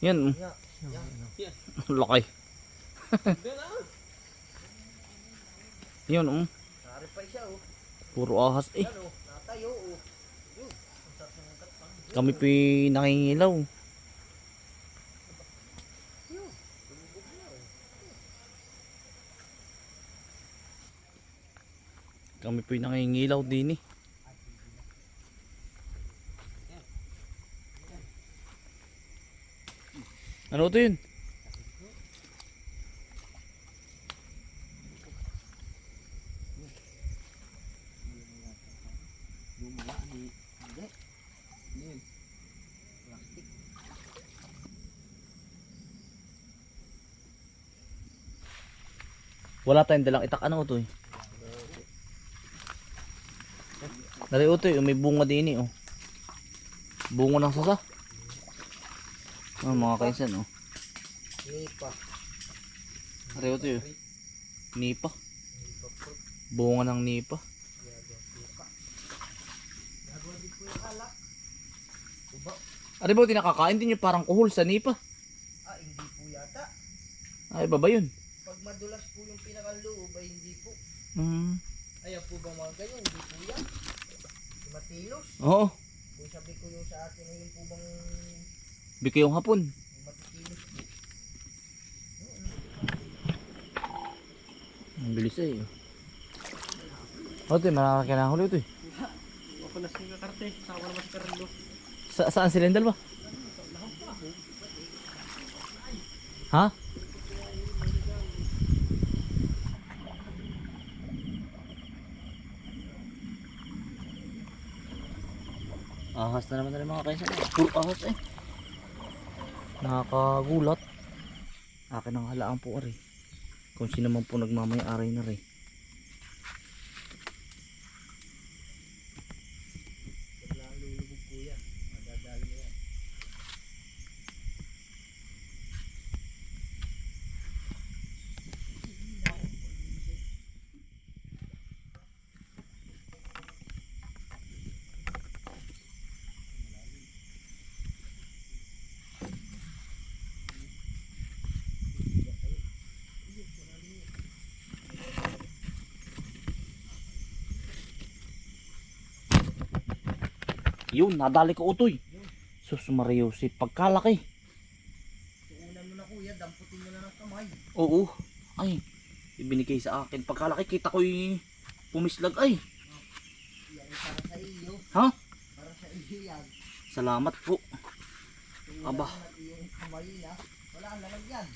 Yan. Laki. Yun, um. Pa. Puro ahas eh. Ugat pa. Kami. Kami po nakingilaw din eh. Ano to yun? Wala tayong dalang itak. Ano to eh? Dali utoy, may bunga din eh oh. Bunga ng sasa. Ah, mga kaisan oh. Nipa. Dali utoy oh. Nipa. Nipa. Bunga ng nipa. Ari ba tinakakain din yung parang kuhol sa nipa? Ah, hindi po yata. Ay, ba ba yun? Pag madulas po yung pinakaloob ay hindi po. Hmm. Ayan po ba mga ganyan? Hindi po yan. Matilos. Oo. Kung sabi ko yung sa atin ay yung po bang Bika yung hapon. Ang bilis eh. Marami ka na huli ito eh. Ako na sa karte. Saka naman sa karlo. Sa saan sila dalawa? Ha? Ahas na naman na rin mga kaisan. Puro ahas eh. Nakakagulat. Akin ang halaan po ari. Kung sino man po nagmamay-aray na rin. Wala ang lulubog po yan. Madadali mo yan. Yun, nadali ko utoy. Sus, Mario, si pagkalaki. Tuunan mo na kuya. Damputin mo na ng kamay. Oo. Ay, ibinigay sa akin. Pagkalaki, kita ko'y pumislag. Ay, Yan ay para sa iyo. ha? Para sa iyo yan. Salamat po. Tuunan Aba. yung kamay na. Wala ang laman yan.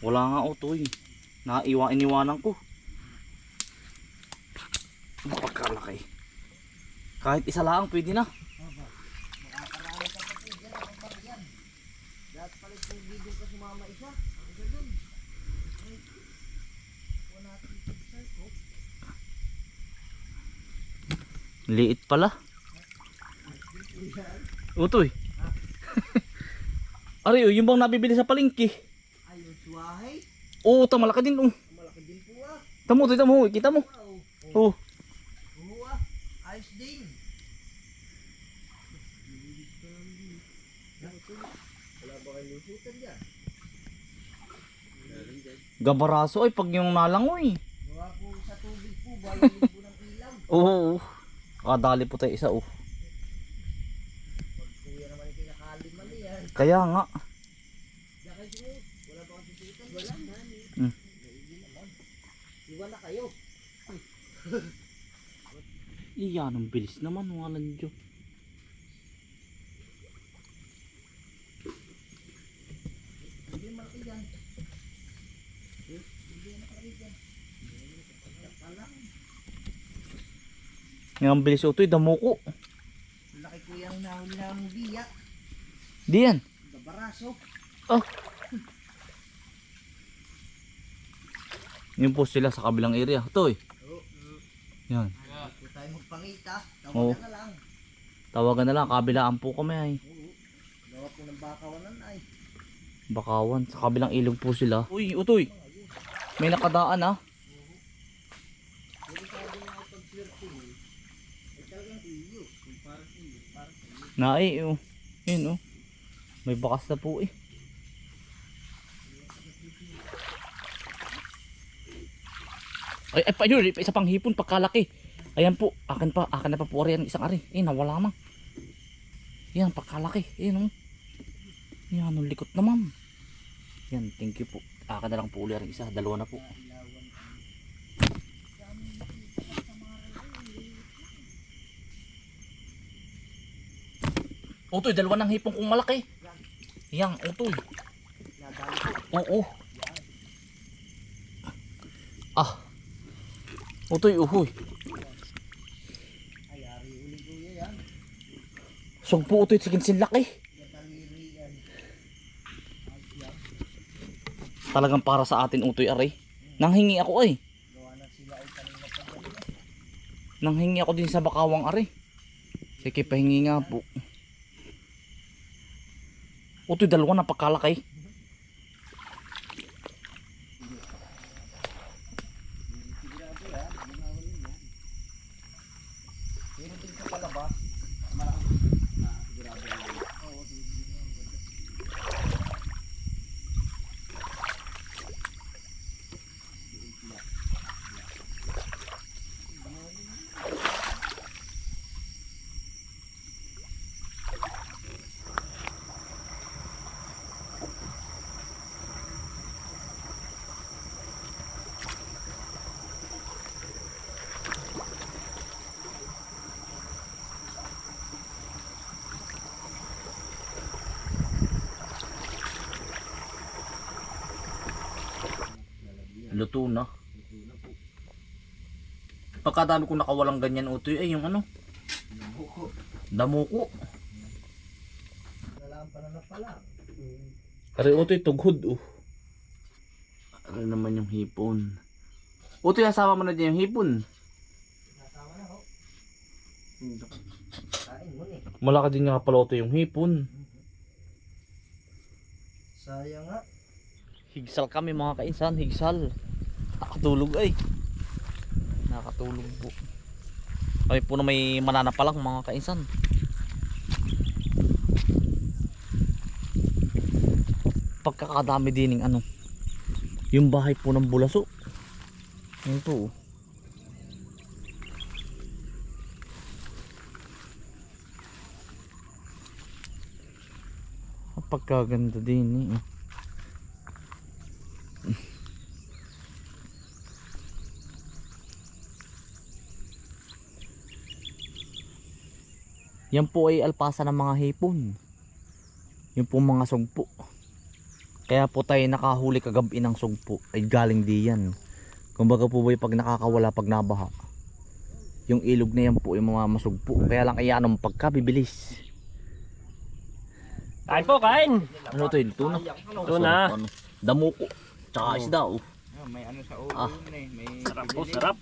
Wala nga utoy. Naiwa, iniwanan ko. Ang Pagkalaki. Kahit isa lang, pwede na. Aba. Makakarami ka pa po dyan. Ang pag yan. Lahat pala yung video ka sumama isa. Ang ganun. Ay. Kuha natin ito sa ko. Liit pala. Utoy. Ari, oh, yung bang nabibili sa palengke. Ayun, suwahay. Oo, ta malaki din. Oh. Malaki din po ah. Tamo, tamo, tamo. Kita mo. Wow. Oh. Oh. Oo ah. Ayos din. Gabaraso ay pag yung nalangoy. Gawa po sa tubig po, bayan po ng ilaw. Oo. Kadali po tayo isa oh. Kaya nga. Hmm. Iwan na kayo. Iyan, ang bilis naman. Walang Diyo. Hindi malaki yan. Hindi malaki yan. Yan pa lang. Yung ang bilis ito, damo ko. Laki ko yung nahuli ng biyak. Di yan. Gabaraso. Oh. Yun po sila sa kabilang area. Ito eh. Oo. Yan. Po tayo magpangita. Tawagan na lang. Tawagan na lang. Kabilaan po kami ay. Oo. Gawa po ng bakawanan ay. Bakawan. Sa kabilang ilog po sila. Uy, utoy. May nakadaan ah. Nai, oh. Yun, oh. May bakas na po, eh. Ay, ay, pa yun, isa pang hipon, pagkalaki. Ayan po, akin pa, akin na pa po yan, isang ari. Eh, nawala mang. Yan, pagkalaki. Yan, oh. Yan, ang likot naman. Yan, thank you po. Akin na lang po ulit isa, dalawa na po. Utoy, dalawa ng hipon kong malaki. Yan, utoy. Oo. Ah. Utoy, uhoy. Sugpo utoy, sige sin laki. Talagang para sa atin utoy aray. Nanghingi ako ay. Nanghingi ako din sa bakawang aray. Sige, pahingi nga po. Utoy, dalawa na pagkalaki. Sigurado yan. Ginawalin yan. Pero din sa palabas, malaki. Ah, sigurado yan. Oo, sigurado yan. Luto na. Pagkadami ko nakawalang ganyan utoy ay yung ano, damuko. Nalaan pa na pala. Kari utoy tughod oh. Ano naman yung hipon? Utoy asawa mo na din yung hipon. Nasama na, ho. Kain mo ni. Malaki din nga pala utoy yung hipon. Sayang nga. Higsal kami mga kainsan, higsal. Nakatulog ay. Nakatulog po. Kami po na may mananapalang mga kainsan. Pagkakadami din ng ano. Yung bahay po ng bulaso. Yan po. Pagkaganda din eh. Yan po ay alpasa ng mga hipon. Yung po mga sugpo. Kaya po tayo nakahuli kagabi ng sugpo ay galing di yan. Kumbaga po ba pag nakakawala pag nabaha. Yung ilog na yan po yung mga masugpo. Kaya lang ay anong pagkabibilis. Kain po, kain! Ano to yun? Tuna? Tuna. Ano? Damuko. Tsaka isda oh. may ano sa ulo Ah. yun eh. May Sarap po, sarap.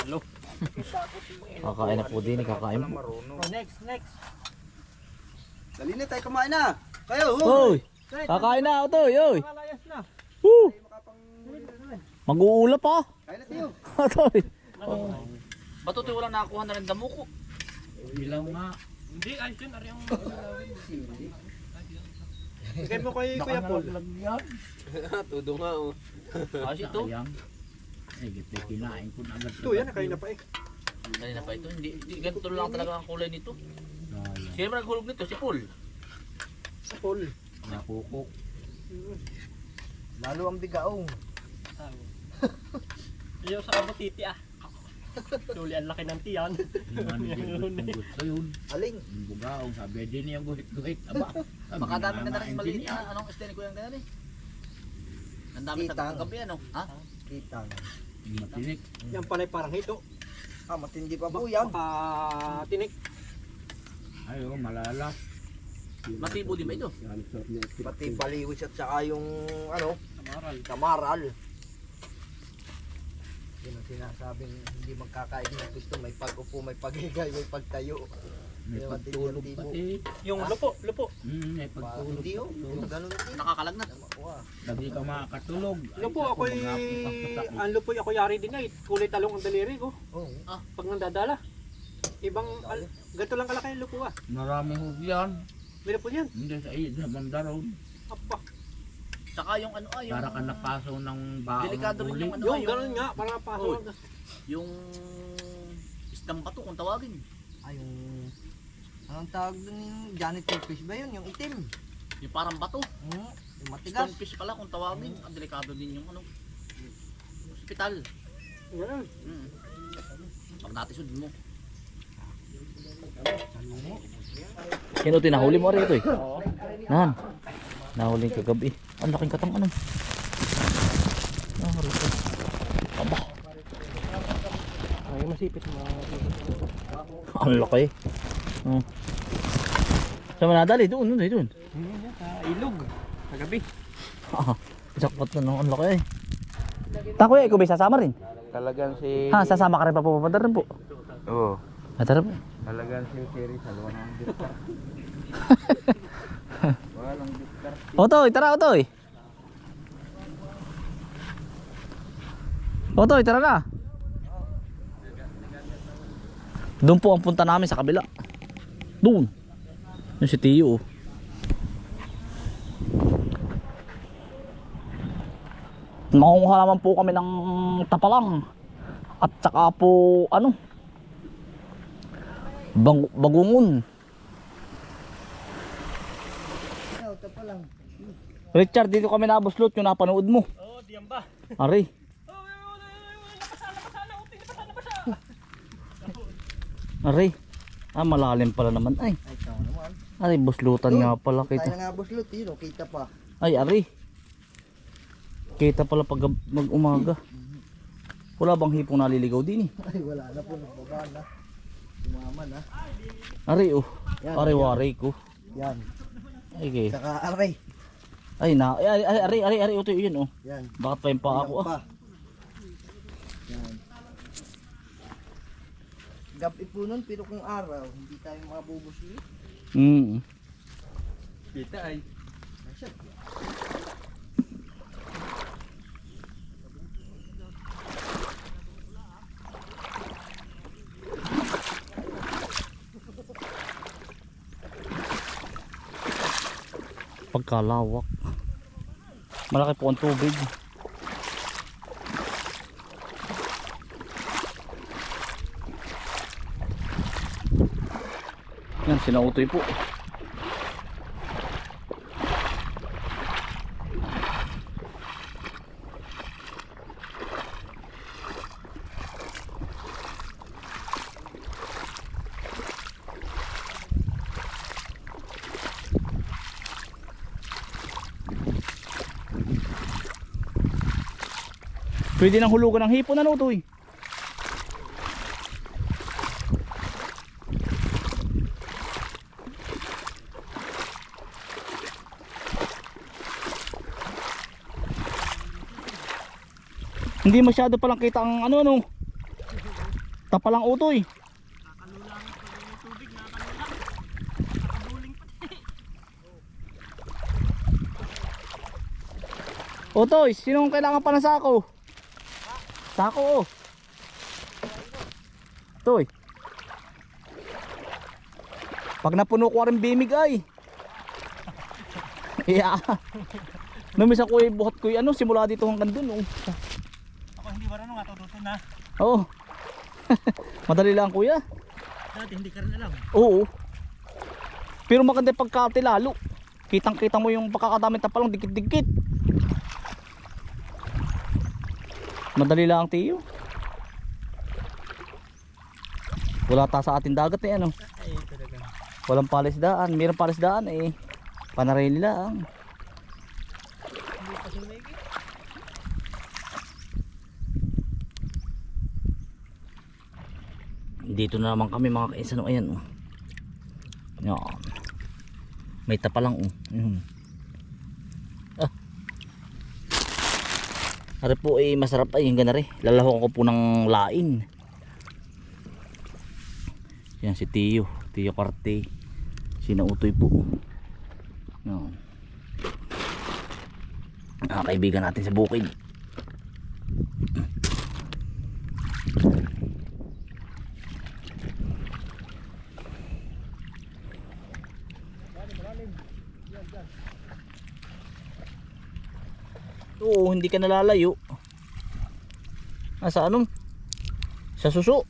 Lalo. Kakain na po din. Kakain po. Oh, next, next. Dali na tayo kumain na. Kayo, ho. Hoy! Kakain na ito. Yoy! Malayas na. Woo! Makapang... Mag-uula pa. Kain na tayo. Atoy. Bato to wala nakakuha na rin damuko. Bilang nga. Hindi, ayos yun. Ari ang Bigay mo kay Kuya Paul. Todo nga, oh. Kasi ito. Eh, gito kinain ko na agad. Ito, yan. Nakain na pa eh. Dali na pa ito. Hindi, hindi ganito lang talaga ang kulay nito. Sino ba naghulog nito? Si Paul. Sa Paul. Nakukok. Lalo ang bigaong. Ayaw sa kabutiti ah. Tuli ang laki ng tiyan. Yung ano din kung gusto yun. Aling. Yung bugaong sabi din niya guhit-guhit. Aba. sabi Baka dami na rin maliit na. Anong estene ko yung ganyan eh? Ang dami sa Kitang. kagabi ano? Ha? Kitang. Matinik. Yan pala parang hito. Ah, matindi pa po yan. Baka tinik. Ayo, malala. Matibo din ba ito? Pati baliwis at saka yung, ano, Kamaral. kamaral. Yun ang sinasabing hindi magkakain ng gusto. May pag-upo, may pagigay, may pagtayo. May pagtulog pati. Yung lupo, lupo. Hmm, may Pa, pagtulog. hindi oh. Yung ganun. Nakakalagnat. Wow. Lagi ka makakatulog. Lupo, Ay, ako'y... Ang lupo'y ako yari din ay. Kulay talong ang daliri ko. Oh. Pag nandadala. Ibang... Al, ganito lang kalaki yung lupo ah. Marami ho yan. May lupo yan. Hindi sa iyo, sa bandaron. Apa. Saka yung ano ah, yung... Para ka napaso ng baong Delikado rin yung ano Yung ah, yung, ganun nga, para paso. Oh. yung isdang bato kung tawagin. Ay, yung... Anong tawag dun yung janitor fish ba yun? Yung itim. Yung parang bato. Hmm, matigas. Stonefish pala kung tawagin. Ang delikado din yung ano. Hospital. Ganun. Mm. Pag natisod mo. Kino tinahuli mo rito eh. Nahan. Nahuli kagabi. Ang laking katang ano. Ah, rito. Aba, Ay, masipit mo. ang laki. Oh. Saan mo nadali? Doon, doon, doon. Sa ilog. Kagabi. Ah, Jackpot na no, ang laki eh. Tako eh, ikaw ba sasama rin? Talagang si... Ha, sasama ka rin pa pupunta rin po. Oo. Ah, tara po. Talagang si Terry sa luwan ng diktar. Walang diktar. Otoy, tara Otoy. Otoy, tara na. Doon po ang punta namin sa kabila. Doon. Yung si Tiyo. oh. Makunguha naman po kami ng tapalang. At saka po, ano, bang, bagungon. Richard, dito kami nabuslot yung napanood mo. Oo, diyan ba? Ari. Ari. Ah, malalim pala naman. Ay, ari, buslutan nga pala Tayo kita. na nga buslot, yun, oh, kita pa. Ay, ari. Kita pala pag mag-umaga. Wala bang hipong naliligaw din eh. Ay, wala na po, nagbaba na. Sumama na. Ari, oh. Yan, Ari, yan. wari ko. Yan. Ay, kay. Saka aray. Ay, na. Ay, ari, ari, ari, ari, ito yun, oh. Yan. Bakit pa yung pa ako, Ayan ah. Yan. Gabi po nun, pero kung araw, hindi tayo mabubusli. Mm. Kita ay. Shit. Pagkalawak. Malaki po ang tubig. Yan, sinautoy po. Pwede nang hulugan ng hipon ano to eh. Hindi masyado palang kita ang ano ano. Tapalang utoy. Utoy, sinong kailangan pa ng sako? Sako oh. Toy. Pag napuno ko rin bimig ay. Yeah. Namis ako eh, buhat ko eh, ano, simula dito hanggang dun oh. Ako hindi marunong atututo na. Oo. Madali lang kuya. Dati hindi ka rin alam. Oo. Pero maganda yung pagkate lalo. Kitang kita mo yung pagkakadaming tapalong dikit-dikit. Madali lang tiyo. Wala ta sa ating dagat eh ano. Walang palisdaan. Mayroong palisdaan eh. Panarili lang. Hindi pa sumigit. Dito na naman kami mga kainsan. oh. Ayan oh. Yan. May tapa lang oh. Mhm. Ah. Ari po eh masarap ay yung ganari. Lalahok ko po ng lain. Yan si Tio. Tio Carte. Sinautoy po. Yan. Ah, kaibigan natin sa bukid. Oo, hindi ka nalalayo. Nasa ano? Sa suso.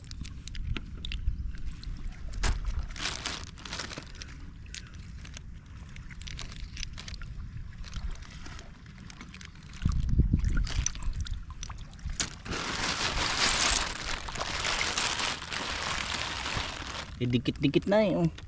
Dikit-dikit na eh. Oh.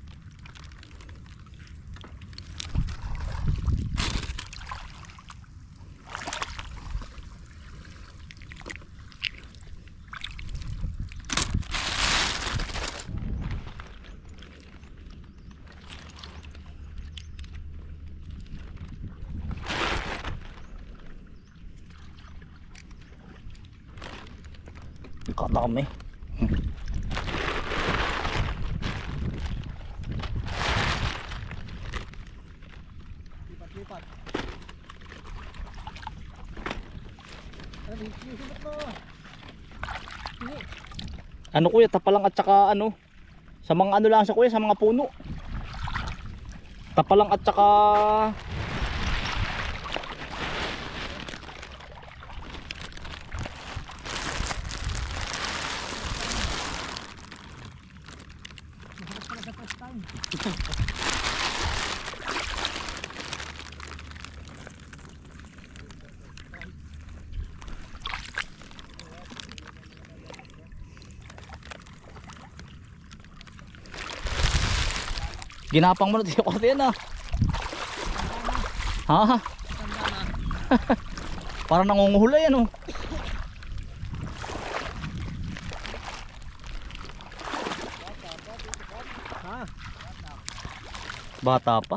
Ano, kuya, tapalang at saka ano? Sa mga ano lang sa kuya, sa mga puno. Tapalang at saka ginapang mo na tiyo ko yan ah. Ha? Parang nangunguhula yan oh. Bata pa.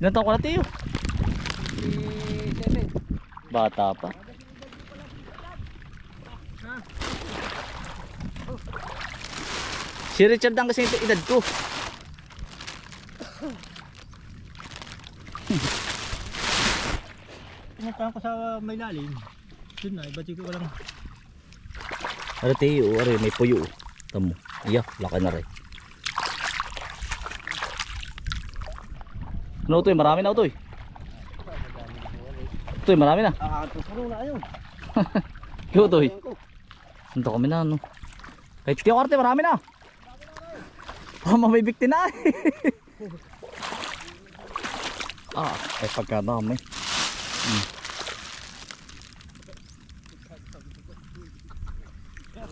Ilan taon ka na tiyo? 57. Bata pa. Ha? Si Richard ang kasi ito edad ko. Pumuntahan ko sa may lalim. Doon na, iba ko lang. Ano tiyo? Are, may puyo. Tamo. Iya, laki na rin. Ano to marami na to eh. Ito marami na. Nakakatusan na yun. Yo to Ito kami na ano. Kahit karte marami na. Ah, mamibikti na eh. ah, ay pagkadami. Hmm.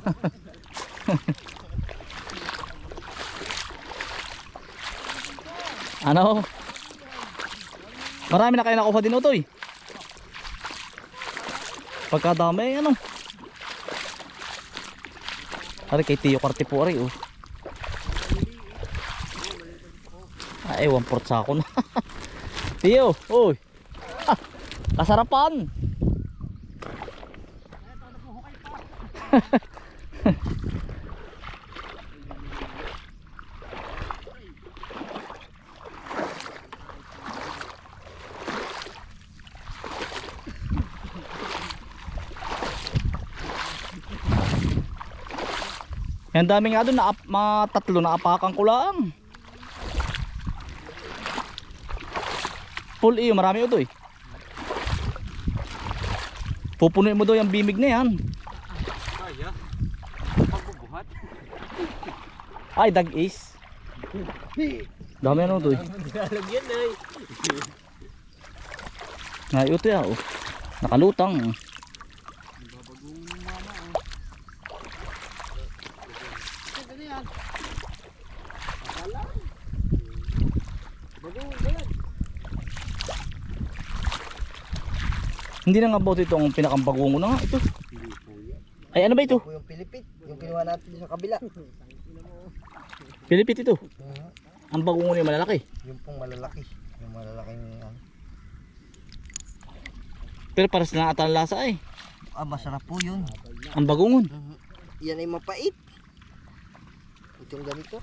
ano? Marami na kayo nakuha din utoy. Pagkadami ano. Ari kay Tiyo Karte po ari oh. Ewan port sa ako na. Tiyo, oy. Ah, kasarapan. Yan dami nga doon, na, mga tatlo na apakan ko lang. Full iyo, marami eh. Pupunuin mo daw yung bimig na yan. Kaya. Pagbubuhat. Ay, dag is. Dami ano ito eh. Nilalagyan na. Nga ito ya oh. Nakalutang. Ano yan? Akala. Bagong ganyan. Hindi na nga about ito ang pinakampagungo na nga ito. Ay ano ba ito? Yung Pilipit. Yung kinuha natin sa kabila. Pilipit ito. Mhm. Ang bagungo niya malalaki. Yung pong malalaki. Yung malalaking ano. Pero para sa ata ang lasa ay. Ah, masarap po yun. Ang bagungon. Mhm. Yan ay mapait. Itong ganito.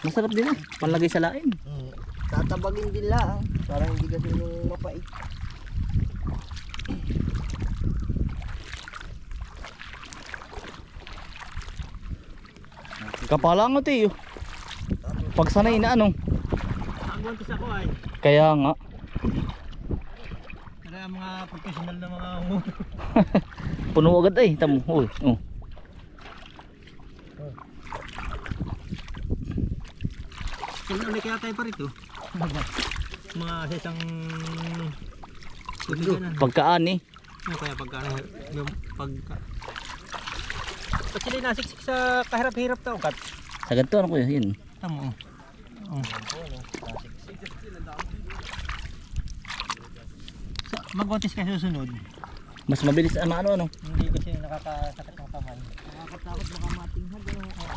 Masarap din ah. Panlagay sa lain. Mhm. Tatabagin din lang. Parang hindi kasi yung mapait. Kapalangot eh. oh. Pag sanay na ano. Ang wantos ako ay. Kaya nga. Ang mga professional na mga motor. Puno agad ay. Tamo. Uy. Oh. Kung ulit kaya tayo pa rito. mga sa isang. Pagkaan eh. Ano kaya pagka yung pagka sila nasiksik sa kahirap-hirap tao kat? Sa ganito ano kuya. Yun. Tamo. Oh. Sa magkontes kayo susunod. Mas mabilis ang ano ano. Hindi kasi nakakasakit ng kamay. Nakakatakot baka matinghag. Ano? Oo.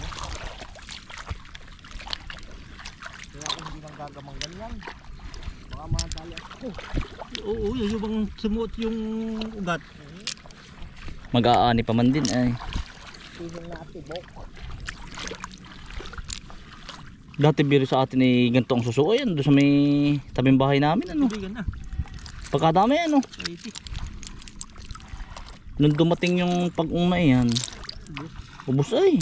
Kaya kung hindi nang gagamang ganyan. Baka madali ako. Oo, yung yung bang sumuot yung ugat. Mag-aani pa man din ay. Tigil na atibok. Dati biro sa atin ay ganito ang suso. Ayan, doon sa may tabing bahay namin. Ano? Pagkadami ano. 80. Nung dumating yung pag-una yan. Ubus ay.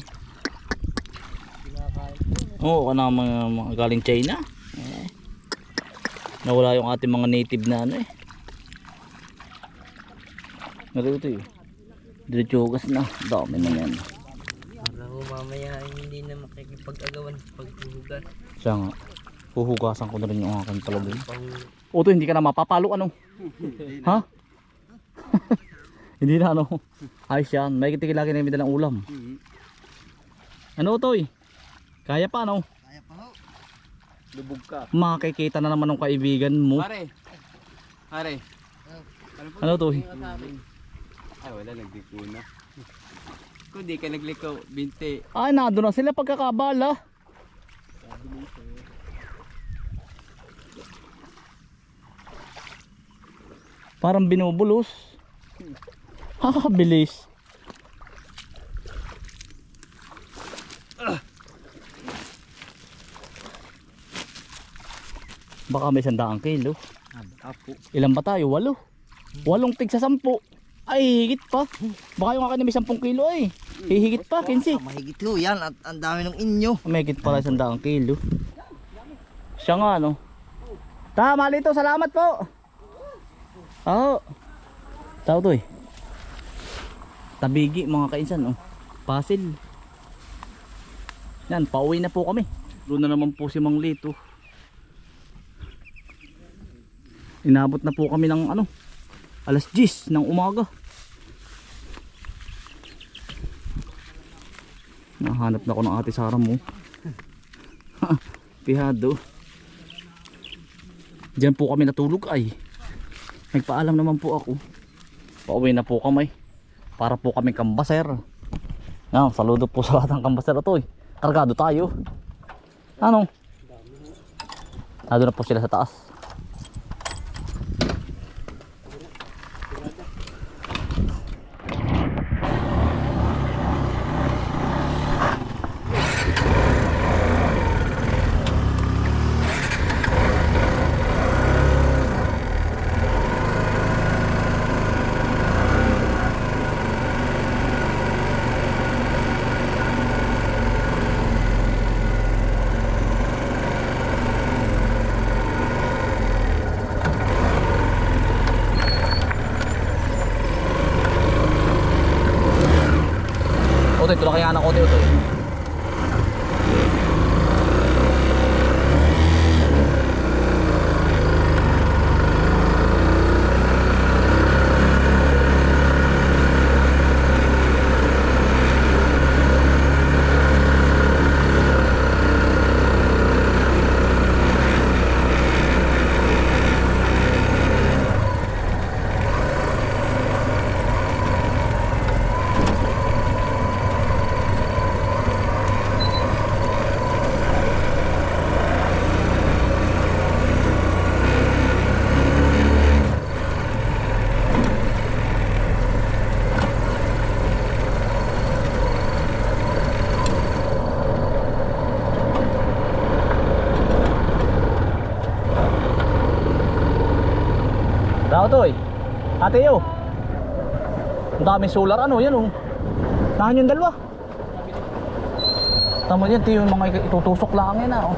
Oo, kana mga, mga galing China. Nawala yung ating mga native na ano eh. Narito eh. Diretsugas na. Dami na yan. Para ho mamaya hindi na makikipag-agawan sa paghuhugas. Siya nga. Huhugasan ko na rin yung aking pala dun. Pang Oto, hindi ka na mapapalo ano? ha? hindi na ano? Ayos yan. May kitikil lagi na yung dalang ulam. Ano to eh? Kaya pa ano? Lubog ka. Makikita na naman ng kaibigan mo. Pare. Pare. Ano? Ano to? Ay, wala. Nagliko na. Kung di ka nagliko, binte. Ay, nado na sila pagkakabala. Parang binubulos. Ha, Baka may sandaang kilo. Apo. Ilan ba tayo? Walo. Walong tig sa sampu. Ay, higit pa. Baka yung akin na may sampung kilo ay. Hihigit pa, 15. Ah, mahigit ho yan at ang dami ng inyo. May higit pala isang daang kilo. Siya nga no. Tama lito, salamat po. Oo. Tao to eh. Tabigi mga kainsan oh. Pasil. Yan, pauwi na po kami. Doon na naman po si Mang Lito. Inabot na po kami ng ano, alas 10 ng umaga. Nahanap na ako ng ate Sara mo. Pihado. Diyan po kami natulog ay. Nagpaalam naman po ako. Pauwi na po kami. Para po kami kambaser. Yan, saludo po sa lahat ng kambaser ito eh. Kargado tayo. Ano? Nado na po sila sa taas. Ate yo. Ang daming solar ano yan oh. Nahan yung dalawa. Tama yan, tiyo yung mga itutusok lang yan ah. Oh.